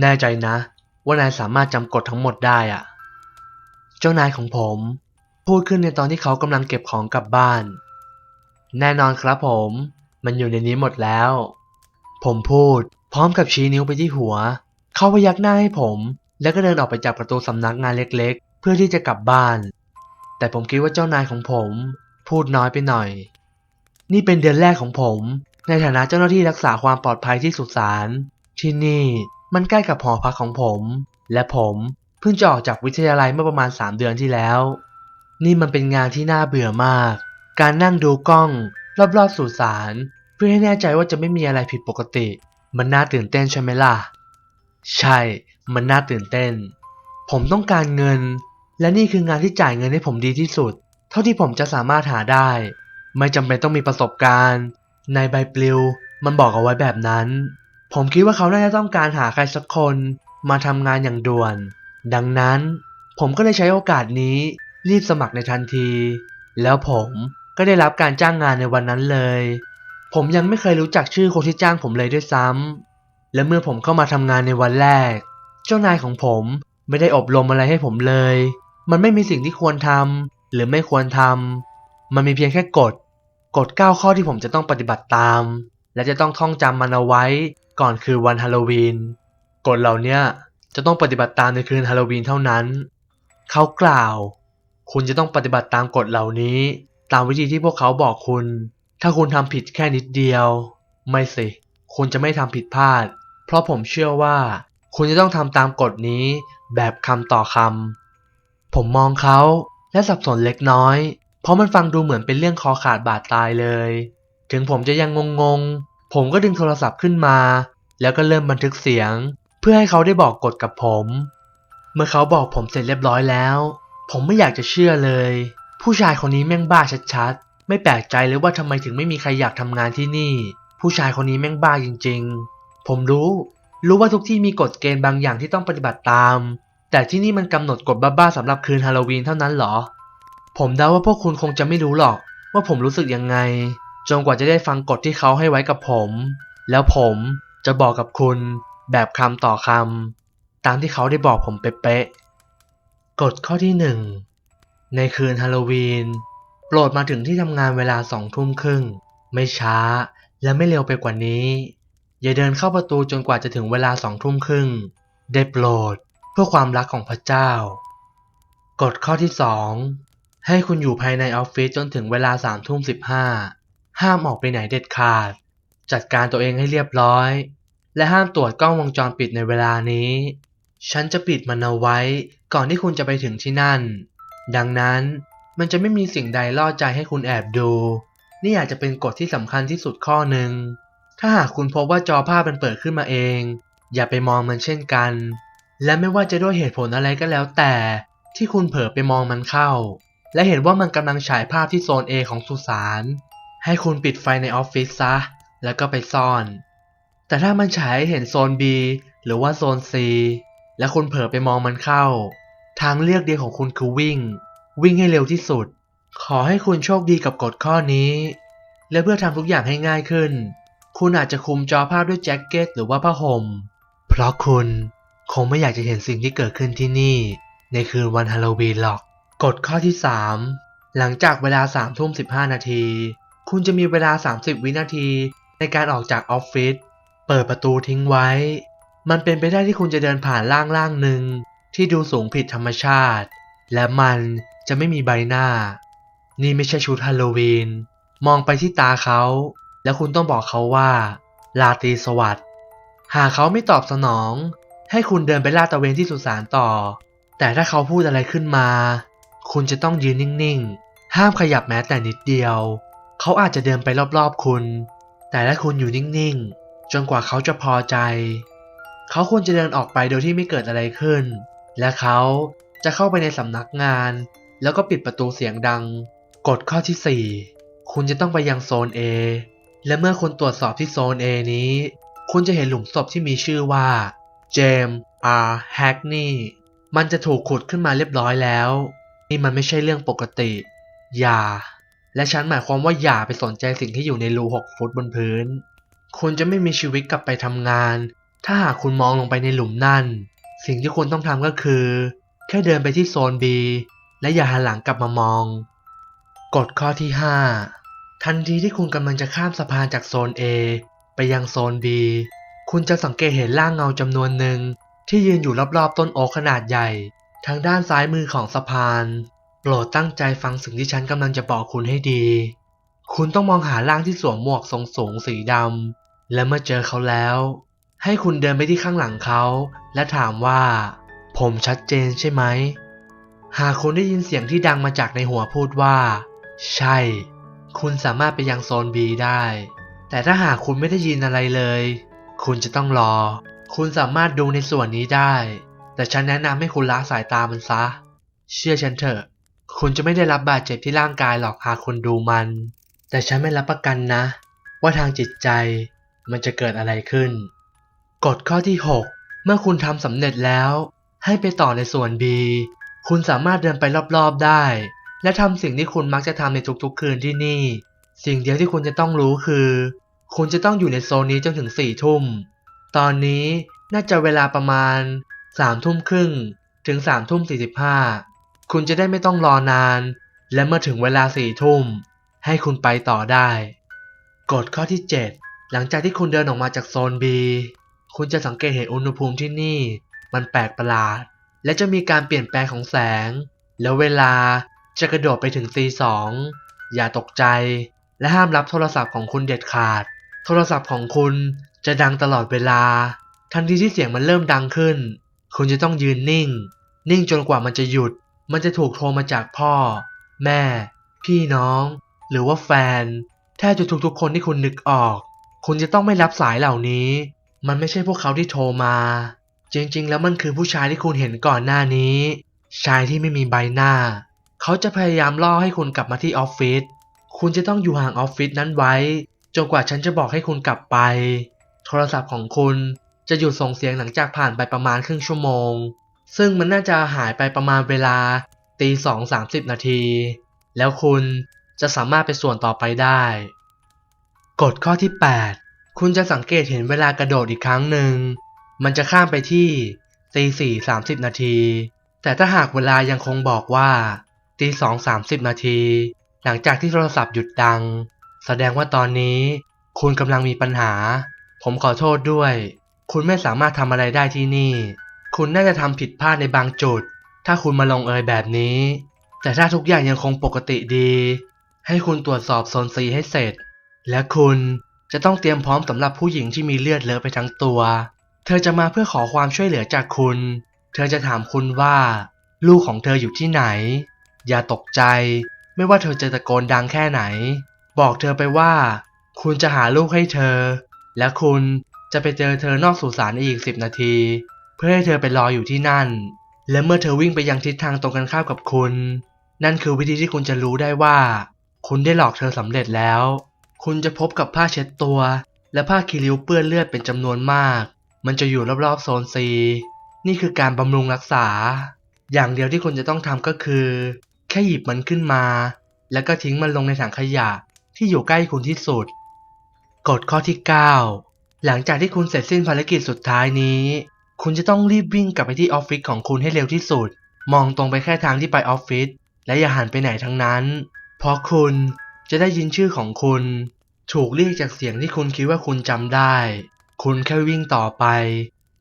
แน่ใจนะ ว่านายสามารถจำกฎทั้งหมดได้อะเจ้านายของผม พูดขึ้นในตอนที่เขากำลังเก็บของกลับบ้าน แน่นอนครับผม มันอยู่ในนี้หมดแล้ว ผมพูด พร้อมกับชี้นิ้วไปที่หัว เขาพยักหน้าให้ผม แล้วก็เดินออกไปจากประตูสำนักงานเล็ก ๆ เพื่อที่จะกลับบ้าน แต่ผมคิดว่าเจ้านายของผม พูดน้อยไปหน่อย นี่เป็นเดือนแรกของผม ในฐานะเจ้าหน้าที่รักษาความปลอดภัยที่สุสานที่นี่ มันใกล้กับหอพักของผม และผมเพิ่งจะออกจากวิทยาลัยเมื่อประมาณ 3 เดือนที่แล้ว นี่มันเป็นงานที่น่าเบื่อมาก การนั่งดูกล้อง รอบๆสุสานเพื่อให้แน่ใจว่าจะไม่มีอะไรผิดปกติ มันน่าตื่นเต้นใช่ไหมล่ะ ใช่ มันน่าตื่นเต้น ผมต้องการเงิน และนี่คืองานที่จ่ายเงินให้ผมดีที่สุด เท่าที่ผมจะสามารถหาได้ ไม่จำเป็นต้องมีประสบการณ์ ในใบปลิว มันบอกเอาไว้แบบนั้น ผมคิดว่าเขาน่าจะต้องการหาใครสักคนมาทำงานอย่างด่วน ดังนั้น ผมก็เลยใช้โอกาสนี้รีบสมัครในทันที แล้วผมก็ได้รับการจ้างงานในวันนั้นเลย ผมยังไม่เคยรู้จักชื่อคนที่จ้างผมเลยด้วยซ้ำและเมื่อผมเข้ามาทำงานในวันแรก เจ้านายของผมไม่ได้อบรมอะไรให้ผมเลย มันไม่มีสิ่งที่ควรทำหรือไม่ควรทำมันมีเพียงแค่กฎ กฎ 9 ข้อที่ผมจะต้องปฏิบัติตาม และจะต้องท่องจำมันเอาไว้ก่อนคืนวันฮาโลวีนกฎเหล่านี้จะต้องปฏิบัติตามในคืนฮาโลวีนเท่านั้น เขากล่าว คุณจะต้องปฏิบัติตามกฎเหล่านี้ ตามวิธีที่พวกเขาบอกคุณ ถ้าคุณทำผิดแค่นิดเดียว ไม่สิ คุณจะไม่ทำผิดพลาด เพราะผมเชื่อว่า คุณจะต้องทำตามกฎนี้แบบคำต่อคำผมมองเขาและสับสนเล็กน้อย เพราะมันฟังดูเหมือนเป็นเรื่องคอขาดบาดตายเลย ถึงผมจะยังงงๆ ผมก็ดึงโทรศัพท์ขึ้นมา แล้วก็เริ่มบันทึกเสียง เพื่อให้เขาได้บอกกฎกับผม เมื่อเขาบอกผมเสร็จเรียบร้อยแล้ว ผมไม่อยากจะเชื่อเลย ผู้ชายคนนี้แม่งบ้าชัดๆ ไม่แปลกใจเลยว่าทำไมถึงไม่มีใครอยากทำงานที่นี่ ผู้ชายคนนี้แม่งบ้าจริง ๆ ผมรู้ รู้ว่าทุกที่มีกฎเกณฑ์บางอย่างที่ต้องปฏิบัติตาม แต่ที่นี่มันกำหนดกฎบ้าๆสำหรับคืนฮาโลวีนเท่านั้นเหรอ ผมเดาว่าพวกคุณคงจะไม่รู้หรอกว่าผมรู้สึกยังไง จนกว่าจะได้ฟังกฎที่เขาให้ไว้กับผม แล้วผมจะบอกกับคุณแบบคำต่อคำตามที่เขาได้บอกผมเป๊ะๆกฎข้อที่หนึ่งในคืนฮาโลวีน โปรดมาถึงที่ทำงานเวลาสองทุ่มครึ่ง ไม่ช้าและไม่เร็วไปกว่านี้ อย่าเดินเข้าประตูจนกว่าจะถึงเวลาสองทุ่มครึ่ง ได้โปรดเพื่อความรักของพระเจ้ากฎข้อที่สองให้คุณอยู่ภายในออฟฟิศจนถึงเวลาสามทุ่มสิบห้า ห้ามออกไปไหนเด็ดขาด จัดการตัวเองให้เรียบร้อย และห้ามตรวจกล้องวงจรปิดในเวลานี้ ฉันจะปิดมันเอาไว้ ก่อนที่คุณจะไปถึงที่นั่น ดังนั้นมันจะไม่มีสิ่งใดล่อใจให้คุณแอบดู นี่อาจจะเป็นกฎที่สำคัญที่สุดข้อหนึ่ง ถ้าหากคุณพบว่าจอภาพมันเปิดขึ้นมาเอง อย่าไปมองมันเช่นกัน และไม่ว่าจะด้วยเหตุผลอะไรก็แล้วแต่ที่คุณเผลอไปมองมันเข้า และเห็นว่ามันกำลังฉายภาพที่โซน A ของสุสาน ให้คุณปิดไฟในออฟฟิศซะ แล้วก็ไปซ่อน แต่ถ้ามันฉายเห็นโซน B หรือว่าโซน C และคุณเผลอไปมองมันเข้า ทางเลือกเดียวของคุณคือวิ่ง วิ่งให้เร็วที่สุด ขอให้คุณโชคดีกับกฎข้อนี้ และเพื่อทำทุกอย่างให้ง่ายขึ้น คุณอาจจะคุมจอภาพด้วยแจ็คเก็ตหรือว่าผ้าห่ม เพราะคุณคงไม่อยากจะเห็นสิ่งที่เกิดขึ้นที่นี่ ในคืนวันฮาโลวีนหรอก กฎข้อที่ 3 หลังจากเวลา3ทุ่ม15 นาที คุณจะมีเวลา 30 วินาทีในการออกจากออฟฟิศ เปิดประตูทิ้งไว้ มันเป็นไปได้ที่คุณจะเดินผ่านร่างร่างหนึ่งที่ดูสูงผิดธรรมชาติ และมันจะไม่มีใบหน้า นี่ไม่ใช่ชุดฮาโลวีน มองไปที่ตาเขา แล้วคุณต้องบอกเขาว่า ลาตีสวัสด์หากเขาไม่ตอบสนอง ให้คุณเดินไปลาดตะเวนที่สุสานต่อ แต่ถ้าเขาพูดอะไรขึ้นมา คุณจะต้องยืนนิ่งๆ ห้ามขยับแม้แต่นิดเดียว เขาอาจจะเดินไปรอบๆคุณ แต่ถ้าคุณอยู่นิ่งๆ จนกว่าเขาจะพอใจ เขาควรจะเดินออกไปโดยที่ไม่เกิดอะไรขึ้น และเขาจะเข้าไปในสำนักงาน แล้วก็ปิดประตูเสียงดัง กฎข้อที่ 4 คุณจะต้องไปยังโซน A และเมื่อคุณตรวจสอบที่โซน A นี้ คุณจะเห็นหลุมศพที่มีชื่อว่าเจมส์ R. Hackney มันจะถูกขุดขึ้นมาเรียบร้อยแล้ว นี่มันไม่ใช่เรื่องปกติ อย่า และฉันหมายความว่าอย่าไปสนใจสิ่งที่อยู่ในรูหกฟุตบนพื้น คุณจะไม่มีชีวิตกลับไปทำงาน ถ้าหากคุณมองลงไปในหลุมนั่น สิ่งที่คุณต้องทำก็คือ แค่เดินไปที่โซน B และอย่าหันหลังกลับมามอง กฎข้อที่ 5 ทันทีที่คุณกำลังจะข้ามสะพานจากโซน A ไปยังโซน B คุณจะสังเกตเห็นร่างเงาจำนวนหนึ่งที่ยืนอยู่รอบๆต้นโอ๊กขนาดใหญ่ ทางด้านซ้ายมือของสะพาน โปรดตั้งใจฟังสิ่งที่ฉันกำลังจะบอกคุณให้ดี คุณต้องมองหาร่างที่สวมหมวกทรงสูงสีดำ และเมื่อเจอเขาแล้ว ให้คุณเดินไปที่ข้างหลังเขา และถามว่า ผมชัดเจนใช่ไหม หากคุณได้ยินเสียงที่ดังมาจากในหัวพูดว่า ใช่ คุณสามารถไปยังโซน B ได้ แต่ถ้าหากคุณไม่ได้ยินอะไรเลย คุณจะต้องรอ คุณสามารถดูในส่วนนี้ได้ แต่ฉันแนะนำให้คุณละสายตามันซะ เชื่อฉันเถอะ คุณจะไม่ได้รับบาดเจ็บที่ร่างกายหรอกหากคุณดูมัน แต่ฉันไม่รับประกันนะ ว่าทางจิตใจมันจะเกิดอะไรขึ้น กฎข้อที่ 6 เมื่อคุณทำสำเร็จแล้ว ให้ไปต่อในส่วน B คุณสามารถเดินไปรอบๆได้ และทำสิ่งที่คุณมักจะทำในทุกๆคืนที่นี่ สิ่งเดียวที่คุณจะต้องรู้คือ คุณจะต้องอยู่ในโซนนี้จนถึง4ี่ทุ่ม ตอนนี้น่าจะเวลาประมาณ3ามทุ่มครึ่งถึง3ามทุ่มสี คุณจะได้ไม่ต้องรอนาน และเมื่อถึงเวลา4ี่ทุ่ม ให้คุณไปต่อได้กฎข้อที่ 7 หลังจากที่คุณเดินออกมาจากโซน B คุณจะสังเกตเห็นอุณหภูมิที่นี่ มันแปลกประหลาด และจะมีการเปลี่ยนแปลงของแสง แล้วเวลาจะกระโดดไปถึงตีสองอย่าตกใจ และห้ามรับโทรศัพท์ของคุณเด็ดขาด โทรศัพท์ของคุณจะดังตลอดเวลา ทันทีที่เสียงมันเริ่มดังขึ้น คุณจะต้องยืนนิ่ง นิ่งจนกว่ามันจะหยุด มันจะถูกโทรมาจากพ่อ แม่ พี่น้อง หรือว่าแฟนแทบจะทุกๆคนที่คุณนึกออก คุณจะต้องไม่รับสายเหล่านี้ มันไม่ใช่พวกเขาที่โทรมา จริงๆ แล้วมันคือผู้ชายที่คุณเห็นก่อนหน้านี้ ชายที่ไม่มีใบหน้า เขาจะพยายามล่อให้คุณกลับมาที่ออฟฟิศคุณจะต้องอยู่ห่างออฟฟิศนั้นไว้จนกว่าฉันจะบอกให้คุณกลับไป โทรศัพท์ของคุณจะหยุดส่งเสียงหลังจากผ่านไปประมาณครึ่งชั่วโมง ซึ่งมันน่าจะหายไปประมาณเวลาตีสองสามสิบนาที แล้วคุณจะสามารถไปส่วนต่อไปได้ กฎข้อที่ 8 คุณจะสังเกตเห็นเวลากระโดดอีกครั้งหนึ่ง มันจะข้ามไปที่ตีสี่สามสิบนาที แต่ถ้าหากเวลายังคงบอกว่าตีสองสามสิบนาที หลังจากที่โทรศัพท์หยุดดัง แสดงว่าตอนนี้ คุณกำลังมีปัญหา ผมขอโทษด้วย คุณไม่สามารถทำอะไรได้ที่นี่ คุณน่าจะทำผิดพลาดในบางจุด ถ้าคุณมาลงเอยแบบนี้ แต่ถ้าทุกอย่างยังคงปกติดี ให้คุณตรวจสอบโซนซีให้เสร็จ และคุณจะต้องเตรียมพร้อมสำหรับผู้หญิงที่มีเลือดเลอะไปทั้งตัว เธอจะมาเพื่อขอความช่วยเหลือจากคุณ เธอจะถามคุณว่า ลูกของเธออยู่ที่ไหน อย่าตกใจ ไม่ว่าเธอจะตะโกนดังแค่ไหน บอกเธอไปว่า คุณจะหาลูกให้เธอ และคุณจะไปเจอเธอนอกสุสานในอีกสิบนาที เพื่อให้เธอไปรออยู่ที่นั่น และเมื่อเธอวิ่งไปยังทิศทางตรงกันข้ามกับคุณ นั่นคือวิธีที่คุณจะรู้ได้ว่า คุณได้หลอกเธอสำเร็จแล้ว คุณจะพบกับผ้าเช็ดตัว และผ้าคีริ้วเปื้อนเลือดเป็นจำนวนมาก มันจะอยู่รอบๆโซนซีนี่คือการบำรุงรักษา อย่างเดียวที่คุณจะต้องทำก็คือ แค่หยิบมันขึ้นมา แล้วก็ทิ้งมันลงในถังขยะที่อยู่ใกล้คุณที่สุด กฎข้อที่ 9 หลังจากที่คุณเสร็จสิ้นภารกิจสุดท้ายนี้ คุณจะต้องรีบวิ่งกลับไปที่ออฟฟิศของคุณให้เร็วที่สุด มองตรงไปแค่ทางที่ไปออฟฟิศและอย่าหันไปไหนทั้งนั้น เพราะคุณจะได้ยินชื่อของคุณ ถูกเรียกจากเสียงที่คุณคิดว่าคุณจำได้ คุณแค่วิ่งต่อไป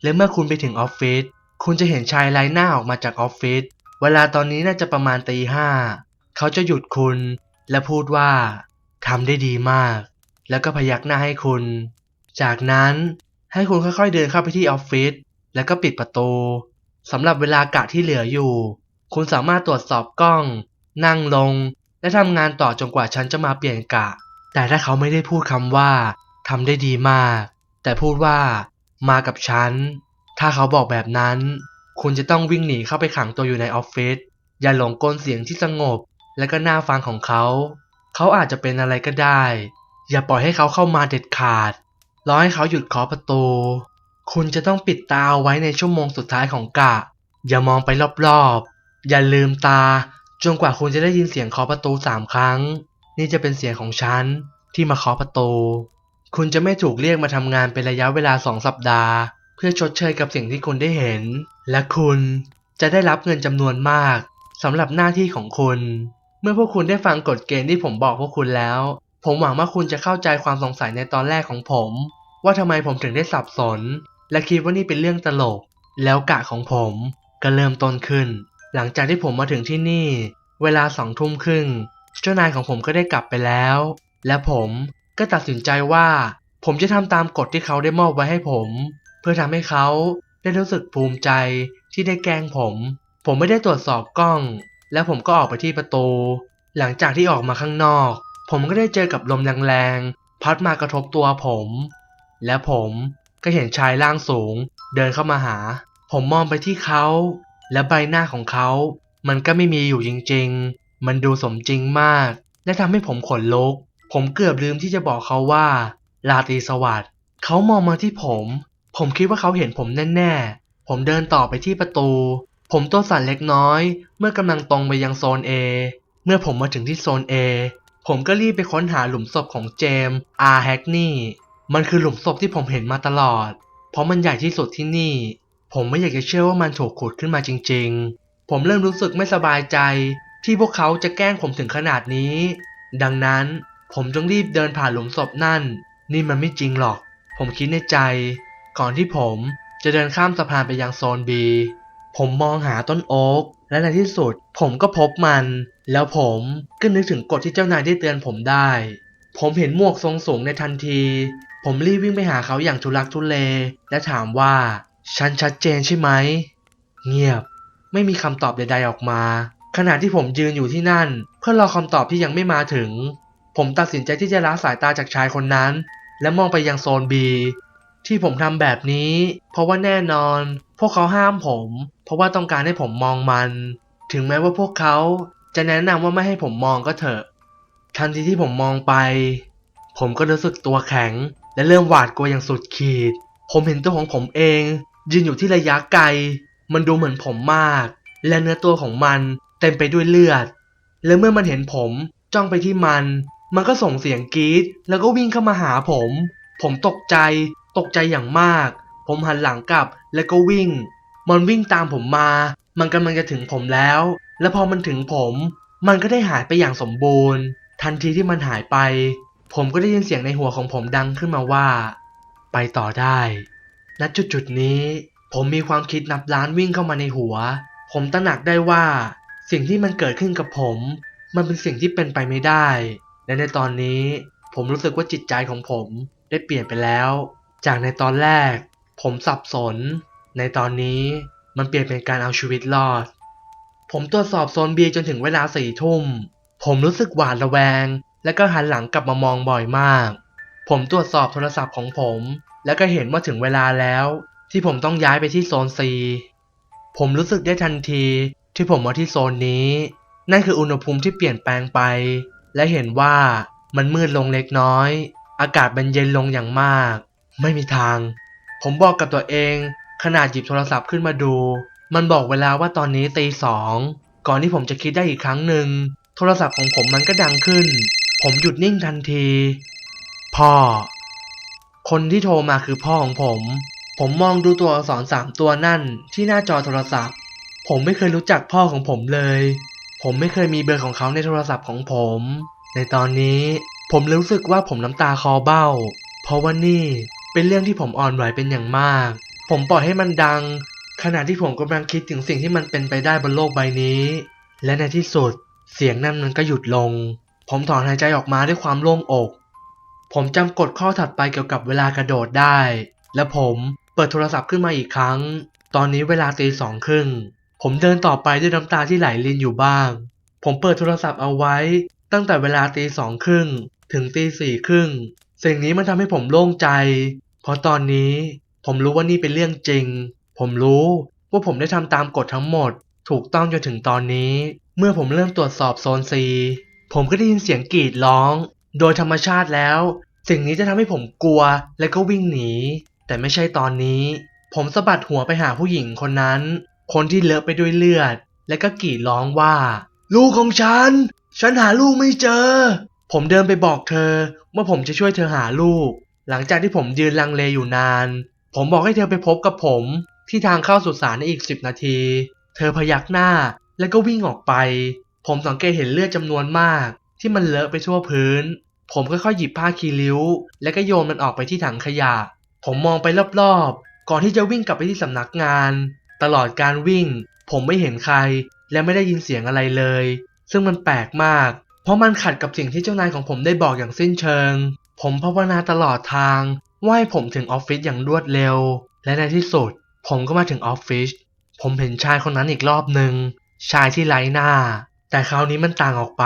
และเมื่อคุณไปถึงออฟฟิศคุณจะเห็นชายไร้หน้าออกมาจากออฟฟิศเวลาตอนนี้น่าจะประมาณตีห้าเขาจะหยุดคุณและพูดว่าทำได้ดีมาก แล้วก็พยักหน้าให้คุณ จากนั้นให้คุณค่อยๆเดินเข้าไปที่ออฟฟิศ แล้วก็ปิดประตูสำหรับเวลากะที่เหลืออยู่ คุณสามารถตรวจสอบกล้อง นั่งลง และทำงานต่อจนกว่าฉันจะมาเปลี่ยนกะ แต่ถ้าเขาไม่ได้พูดคำว่าทำได้ดีมาก แต่พูดว่า มากับฉัน ถ้าเขาบอกแบบนั้น คุณจะต้องวิ่งหนีเข้าไปขังตัวอยู่ในออฟฟิศอย่าหลงกลเสียงที่สงบ และก็น่าฟังของเขา เขาอาจจะเป็นอะไรก็ได้ อย่าปล่อยให้เขาเข้ามาเด็ดขาดรอให้เขาหยุดเคาะประตู คุณจะต้องปิดตาเอาไว้ในชั่วโมงสุดท้ายของกะ อย่ามองไปรอบๆ อย่าลืมตา จนกว่าคุณจะได้ยินเสียงเคาะประตูสามครั้ง นี่จะเป็นเสียงของฉันที่มาเคาะประตู คุณจะไม่ถูกเรียกมาทำงานเป็นระยะเวลาสองสัปดาห์ เพื่อชดเชยกับสิ่งที่คุณได้เห็น และคุณจะได้รับเงินจำนวนมากสำหรับหน้าที่ของคุณ เมื่อพวกคุณได้ฟังกฎเกณฑ์ที่ผมบอกพวกคุณแล้ว ผมหวังว่าคุณจะเข้าใจความสงสัยในตอนแรกของผม ว่าทำไมผมถึงได้สับสน และคิดว่านี่เป็นเรื่องตลก แล้วกะของผมก็เริ่มต้นขึ้น หลังจากที่ผมมาถึงที่นี่ เวลาสองทุ่มครึ่งเจ้านายของผมก็ได้กลับไปแล้ว และผมก็ตัดสินใจว่า ผมจะทำตามกฎที่เขาได้มอบไว้ให้ผม เพื่อทำให้เขาได้รู้สึกภูมิใจที่ได้แกล้งผม ผมไม่ได้ตรวจสอบกล้อง และผมก็ออกไปที่ประตู หลังจากที่ออกมาข้างนอก ผมก็ได้เจอกับลมแรงๆพัดมากระทบตัวผม และผม ก็เห็นชายร่างสูง เดินเข้ามาหา ผมมองไปที่เขา และใบหน้าของเขา มันก็ไม่มีอยู่จริงๆ มันดูสมจริงมาก และทำให้ผมขนลุก ผมเกือบลืมที่จะบอกเขาว่าลาตีสวัสดิ์เขามองมาที่ผม ผมคิดว่าเขาเห็นผมแน่ๆ ผมเดินต่อไปที่ประตู ผมตัวสั่นเล็กน้อย เมื่อกำลังตรงไปยังโซน A เมื่อผมมาถึงที่โซน A ผมก็รีบไปค้นหาหลุมศพของเจมส์อาร์แฮกนี่ มันคือหลุมศพที่ผมเห็นมาตลอด เพราะมันใหญ่ที่สุดที่นี่ ผมไม่อยากจะเชื่อว่ามันถูกขุดขึ้นมาจริง ๆ ผมเริ่มรู้สึกไม่สบายใจ ที่พวกเขาจะแกล้งผมถึงขนาดนี้ ดังนั้นผมจึงรีบเดินผ่านหลุมศพนั่น นี่มันไม่จริงหรอก ผมคิดในใจ ก่อนที่ผมจะเดินข้ามสะพานไปยังโซน B ผมมองหาต้นโอ๊กและในที่สุดผมก็พบมัน แล้วผมก็นึกถึงกฎที่เจ้านายได้เตือนผมได้ ผมเห็นหมวกทรงสูงในทันที ผมรีบวิ่งไปหาเขาอย่างทุลักทุเล และถามว่า ฉันชัดเจนใช่ไหม เงียบ ไม่มีคำตอบใดๆออกมา ขณะที่ผมยืนอยู่ที่นั่น เพื่อรอคำตอบที่ยังไม่มาถึง ผมตัดสินใจที่จะละสายตาจากชายคนนั้น และมองไปยังโซน B ที่ผมทำแบบนี้ เพราะว่าแน่นอน พวกเขาห้ามผม เพราะว่าต้องการให้ผมมองมัน ถึงแม้ว่าพวกเขาจะแนะนำว่าไม่ให้ผมมองก็เถอะ ทันทีที่ผมมองไป ผมก็รู้สึกตัวแข็ง และเริ่มหวาดกลัวอย่างสุดขีด ผมเห็นตัวของผมเอง ยืนอยู่ที่ระยะไกล มันดูเหมือนผมมาก และเนื้อตัวของมันเต็มไปด้วยเลือด และเมื่อมันเห็นผมจ้องไปที่มัน มันก็ส่งเสียงกรี๊ดแล้วก็วิ่งเข้ามาหาผม ผมตกใจ ตกใจอย่างมาก ผมหันหลังกลับแล้วก็วิ่ง มันวิ่งตามผมมา มันกำลังจะถึงผมแล้ว และพอมันถึงผม มันก็ได้หายไปอย่างสมบูรณ์ ทันทีที่มันหายไป ผมก็ได้ยินเสียงในหัวของผมดังขึ้นมาว่า ไปต่อได้ ณ จุดจุดนี้ ผมมีความคิดนับล้านวิ่งเข้ามาในหัว ผมตระหนักได้ว่า สิ่งที่มันเกิดขึ้นกับผม มันเป็นสิ่งที่เป็นไปไม่ได้ และในตอนนี้ ผมรู้สึกว่าจิตใจของผมได้เปลี่ยนไปแล้ว จากในตอนแรก ผมสับสน ในตอนนี้มันเปลี่ยนเป็นการเอาชีวิตรอด ผมตรวจสอบโซน B จนถึงเวลาสี่ทุ่ม ผมรู้สึกหวาดระแวง และก็หันหลังกลับมามองบ่อยมาก ผมตรวจสอบโทรศัพท์ของผม แล้วก็เห็นว่าถึงเวลาแล้ว ที่ผมต้องย้ายไปที่โซน C ผมรู้สึกได้ทันทีที่ผมมาที่โซนนี้ นั่นคืออุณหภูมิที่เปลี่ยนแปลงไป และเห็นว่ามันมืดลงเล็กน้อย อากาศมันเย็นลงอย่างมาก ไม่มีทาง ผมบอกกับตัวเองขนาดหยิบโทรศัพท์ขึ้นมาดู มันบอกเวลาว่าตอนนี้ตีสองก่อนที่ผมจะคิดได้อีกครั้งหนึ่ง โทรศัพท์ของผมมันก็ดังขึ้น ผมหยุดนิ่งทันที พ่อ คนที่โทรมาคือพ่อของผม ผมมองดูตัวอักษรสามตัวนั่นที่หน้าจอโทรศัพท์ ผมไม่เคยรู้จักพ่อของผมเลย ผมไม่เคยมีเบอร์ของเขาในโทรศัพท์ของผม ในตอนนี้ผมรู้สึกว่าผมน้ำตาคลอเบ้า เพราะว่านี่เป็นเรื่องที่ผมอ่อนไหวเป็นอย่างมาก ผมปล่อยให้มันดัง ขณะที่ผมกำลังคิดถึงสิ่งที่มันเป็นไปได้บนโลกใบนี้ และในที่สุด เสียงนั่นมันก็หยุดลง ผมถอนหายใจออกมาด้วยความโล่งอก ผมจำกฎข้อถัดไปเกี่ยวกับเวลากระโดดได้ และผมเปิดโทรศัพท์ขึ้นมาอีกครั้ง ตอนนี้เวลาตีสองครึ่ง ผมเดินต่อไปด้วยน้ำตาที่ไหลรินอยู่บ้าง ผมเปิดโทรศัพท์เอาไว้ ตั้งแต่เวลาตีสองครึ่งถึงตีสี่ครึ่งสิ่งนี้มันทำให้ผมโล่งใจ เพราะตอนนี้ผมรู้ว่านี่เป็นเรื่องจริง ผมรู้ว่าผมได้ทำตามกฎทั้งหมด ถูกต้องจนถึงตอนนี้ เมื่อผมเริ่มตรวจสอบโซน C ผมก็ได้ยินเสียงกรีดร้อง โดยธรรมชาติแล้ว สิ่งนี้จะทำให้ผมกลัวและก็วิ่งหนี แต่ไม่ใช่ตอนนี้ ผมสะบัดหัวไปหาผู้หญิงคนนั้น คนที่เลอะไปด้วยเลือด และก็กรีดร้องว่า ลูกของฉัน ฉันหาลูกไม่เจอ ผมเดินไปบอกเธอว่าผมจะช่วยเธอหาลูก หลังจากที่ผมยืนลังเลอยู่นาน ผมบอกให้เธอไปพบกับผมที่ทางเข้าสุสานในอีกสิบนาที เธอพยักหน้า แล้วก็วิ่งออกไป ผมสังเกตเห็นเลือดจำนวนมาก ที่มันเลอะไปทั่วพื้น ผมค่อยๆหยิบผ้าคีริ้ว แล้วก็โยนมันออกไปที่ถังขยะ ผมมองไปรอบๆ ก่อนที่จะวิ่งกลับไปที่สำนักงาน ตลอดการวิ่ง ผมไม่เห็นใคร และไม่ได้ยินเสียงอะไรเลย ซึ่งมันแปลกมาก เพราะมันขัดกับสิ่งที่เจ้านายของผมได้บอกอย่างสิ้นเชิง ผมภาวนาตลอดทางว่าให้ผมถึงออฟฟิศอย่างรวดเร็ว และในที่สุด ผมก็มาถึงออฟฟิศผมเห็นชายคนนั้นอีกรอบหนึ่ง ชายที่ไร้หน้า แต่คราวนี้มันต่างออกไป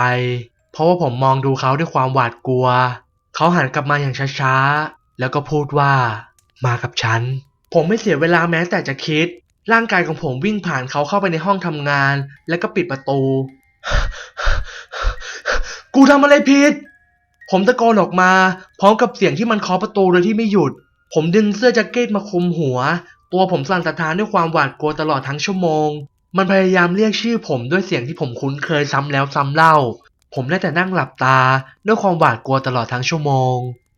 เพราะว่าผมมองดูเขาด้วยความหวาดกลัว เขาหันกลับมาอย่างช้าๆ แล้วก็พูดว่า มากับฉัน ผมไม่เสียเวลาแม้แต่จะคิด ร่างกายของผมวิ่งผ่านเขาเข้าไปในห้องทำงาน แล้วก็ปิดประตู กูทำอะไรผิด ผมตะโกนออกมา พร้อมกับเสียงที่มันเคาะประตูโดยที่ไม่หยุด ผมดึงเสื้อแจ็คเก็ตมาคลุมหัว ตัวผมสั่นสะท้านด้วยความหวาดกลัวตลอดทั้งชั่วโมง มันพยายามเรียกชื่อผมด้วยเสียงที่ผมคุ้นเคยซ้ำแล้วซ้ำเล่า ผมได้แต่นั่งหลับตาด้วยความหวาดกลัวตลอดทั้งชั่วโมง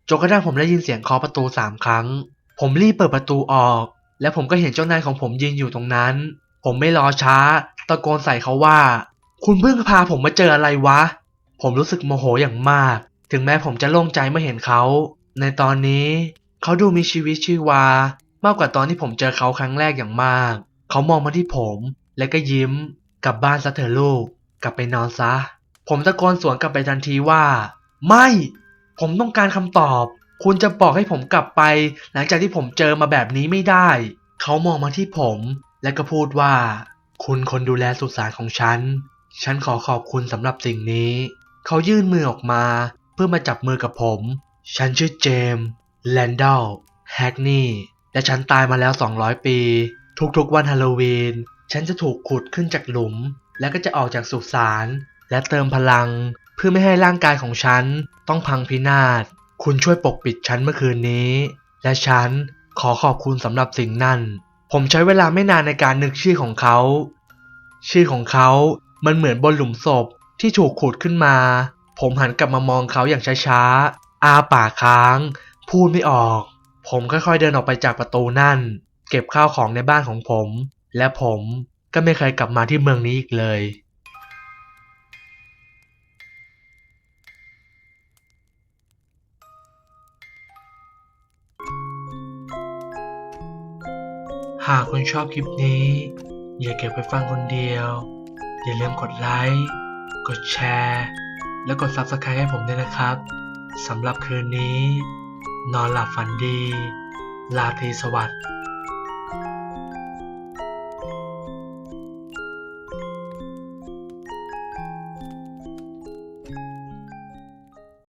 จนกระทั่งผมได้ยินเสียงเคาะประตูสามครั้ง ผมรีบเปิดประตูออก และผมก็เห็นเจ้านายของผมยืนอยู่ตรงนั้น ผมไม่รอช้า ตะโกนใส่เขาว่า คุณเพิ่งพาผมมาเจออะไรวะ ผมรู้สึกโมโหอย่างมาก ถึงแม้ผมจะโล่งใจเมื่อเห็นเขา ในตอนนี้ เขาดูมีชีวิตชีวามากกว่าตอนที่ผมเจอเขาครั้งแรกอย่างมาก เขามองมาที่ผม และก็ยิ้ม กลับบ้านซะเถอะลูก กลับไปนอนซะ ผมตะโกนสวนกลับไปทันทีว่า ไม่ ผมต้องการคำตอบ คุณจะบอกให้ผมกลับไป หลังจากที่ผมเจอมาแบบนี้ไม่ได้ เขามองมาที่ผม และก็พูดว่า คุณคนดูแลสุสานของฉัน ฉันขอขอบคุณสำหรับสิ่งนี้ เขายื่นมือออกมา เพื่อมาจับมือกับผม ฉันชื่อเจมส์แลนดอลแฮกนีย์และฉันตายมาแล้ว 200 ปี ทุกๆวันฮาโลวีน ฉันจะถูกขุดขึ้นจากหลุม แล้วก็จะออกจากสุสาน และเติมพลัง เพื่อไม่ให้ร่างกายของฉันต้องพังพินาศ คุณช่วยปกปิดฉันเมื่อคืนนี้ และฉันขอขอบคุณสำหรับสิ่งนั้น ผมใช้เวลาไม่นานในการนึกชื่อของเขา ชื่อของเขา มันเหมือนบนหลุมศพที่ถูกขุดขึ้นมา ผมหันกลับมามองเขาอย่างช้าๆ อาปากค้าง พูดไม่ออก ผมค่อยๆเดินออกไปจากประตูนั่น เก็บข้าวของในบ้านของผม และผมก็ไม่เคยกลับมาที่เมืองนี้อีกเลยหากคุณชอบคลิปนี้ อย่าเก็บไปฟังคนเดียว อย่าลืมกดไลค์กดแชร์ และกด Subscribe ให้ผมด้วยนะครับสำหรับคืนนี้ นอนหลับฝันดี ลาตรีสวัสดิ์